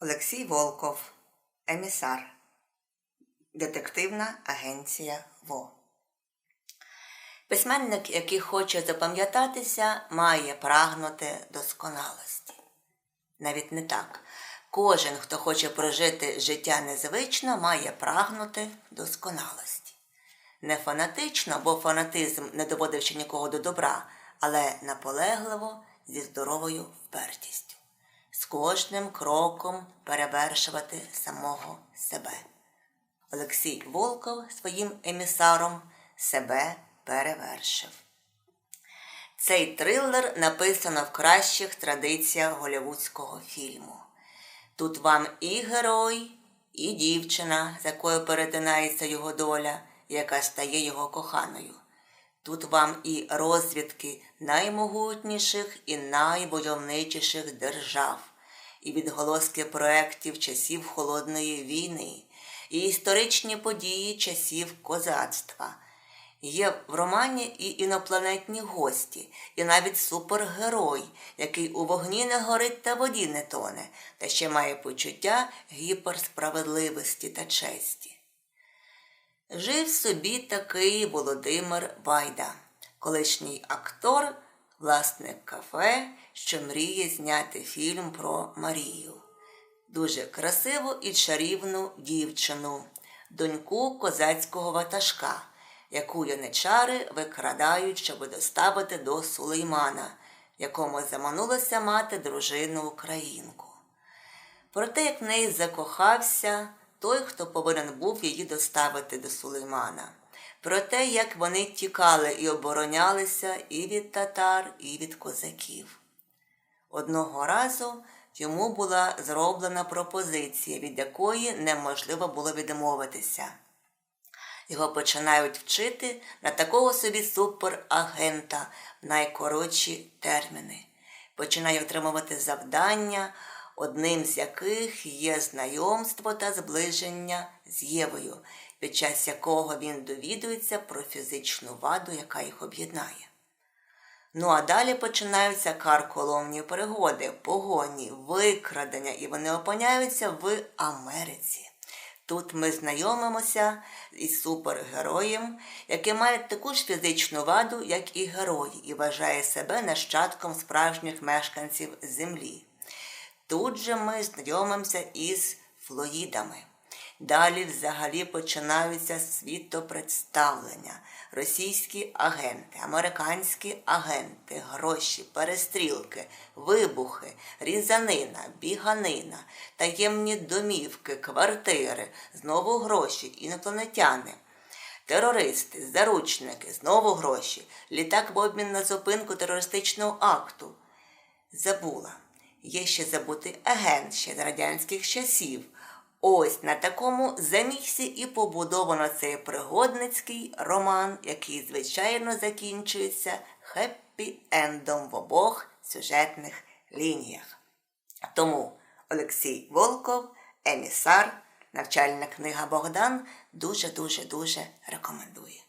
Олексій Волков, емісар, Детективна агенція ВО. Письменник, який хоче запам'ятатися, має прагнути досконалості. Навіть не так. Кожен, хто хоче прожити життя незвично, має прагнути досконалості. Не фанатично, бо фанатизм не доводив ще нікого до добра, але наполегливо зі здоровою впертістю з кожним кроком перевершувати самого себе. Олексій Волков своїм емісаром себе перевершив. Цей трилер написано в кращих традиціях голівудського фільму. Тут вам і герой, і дівчина, з якою перетинається його доля, яка стає його коханою. Тут вам і розвідки наймогутніших і найвойовничіших держав, і відголоски проєктів часів Холодної війни, і історичні події часів козацтва. Є в романі і інопланетні гості, і навіть супергерой, який у вогні не горить та воді не тоне, та ще має почуття гіперсправедливості та честі. Жив собі такий Володимир Вайда, колишній актор, власник кафе, що мріє зняти фільм про Марію. Дуже красиву і чарівну дівчину, доньку козацького ватажка, яку яничари викрадають, щоб доставити до Сулеймана, якому заманулося мати дружину українку. Проте, як в неї закохався, той, хто повинен був її доставити до Сулеймана. Про те, як вони тікали і оборонялися і від татар, і від козаків. Одного разу йому була зроблена пропозиція, від якої неможливо було відмовитися. Його починають вчити на такого собі суперагента в найкоротші терміни. Починає отримувати завдання одним з яких є знайомство та зближення з Євою, під час якого він довідується про фізичну ваду, яка їх об'єднає. Ну а далі починаються карколомні пригоди, погоні, викрадення, і вони опиняються в Америці. Тут ми знайомимося із супергероєм, який має таку ж фізичну ваду, як і герої, і вважає себе нащадком справжніх мешканців Землі. Тут же ми знайомимося із флоїдами. Далі взагалі починаються світопредставлення, російські агенти, американські агенти, гроші, перестрілки, вибухи, різанина, біганина, таємні домівки, квартири, знову гроші, інопланетяни. Терористи, заручники, знову гроші, літак в обмін на зупинку терористичного акту. Забула є ще забутий агент ще з радянських часів. Ось на такому замісі і побудовано цей пригодницький роман, який, звичайно, закінчується хеппі-ендом в обох сюжетних лініях. Тому Олексій Волков, емісар, навчальна книга Богдан дуже-дуже дуже рекомендує.